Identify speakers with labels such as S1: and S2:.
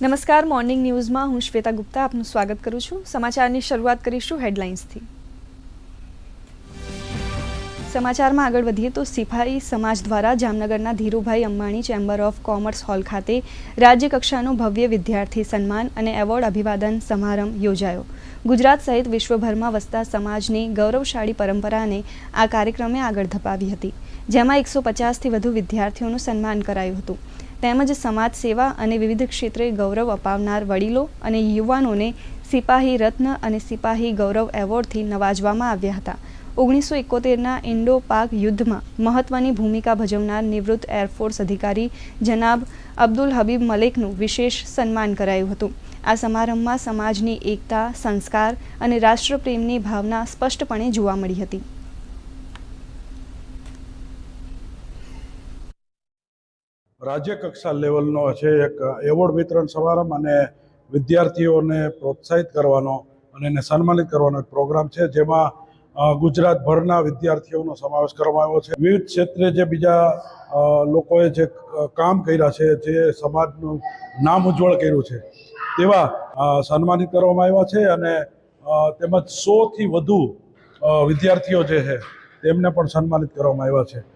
S1: નમસ્કાર, મોર્નિંગ ન્યૂઝમાં હું શ્વેતા ગુપ્તા આપનું સ્વાગત કરું છું. સમાચારની શરૂઆત કરીશું હેડલાઇન્સથી. સમાચારમાં આગળ વધીએ તો સિપાહી સમાજ દ્વારા જામનગરના Dhirubhai Ambani chamber of commerce hall ખાતે રાજ્ય કક્ષાનો ભવ્ય વિદ્યાર્થી સન્માન અને એવોર્ડ અભિવાદન સમારંભ યોજાયો. ગુજરાત સહિત વિશ્વભરમાં વસતા સમાજની ગૌરવશાળી પરંપરાને આ કાર્યક્રમે આગળ ધપાવી હતી, જેમાં એકસો પચાસથી વધુ વિદ્યાર્થીઓનું સન્માન કરાયું હતું. તેમજ સમાજ સેવા અને વિવિધ ક્ષેત્રે ગૌરવ અપાવનાર વડીલો અને યુવાનોને સિપાહી રત્ન અને સિપાહી ગૌરવ એવોર્ડથી નવાજવામાં આવ્યા હતા. ઓગણીસો એકોતેરના ઇન્ડો પાક યુદ્ધમાં મહત્વની ભૂમિકા ભજવનાર નિવૃત્ત એરફોર્સ અધિકારી જનાબ અબ્દુલ હબીબ મલેકનું વિશેષ સન્માન કરાયું હતું. આ સમારંભમાં સમાજની એકતા, સંસ્કાર અને રાષ્ટ્રપ્રેમની ભાવના સ્પષ્ટપણે જોવા મળી હતી.
S2: રાજ્ય કક્ષા લેવલનો છે એક એવોર્ડ વિતરણ સમારંભ અને વિદ્યાર્થીઓને પ્રોત્સાહિત કરવાનો અને એને સન્માનિત કરવાનો એક પ્રોગ્રામ છે, જેમાં ગુજરાતભરના વિદ્યાર્થીઓનો સમાવેશ કરવામાં આવ્યો છે. વિવિધ ક્ષેત્રે જે બીજા લોકોએ જે કામ કર્યા છે, જે સમાજનું નામ ઉજ્જવળ કર્યું છે, તેવા સન્માનિત કરવામાં આવ્યા છે અને તેમજ સોથી વધુ વિદ્યાર્થીઓ જે છે તેમને પણ સન્માનિત કરવામાં આવ્યા છે.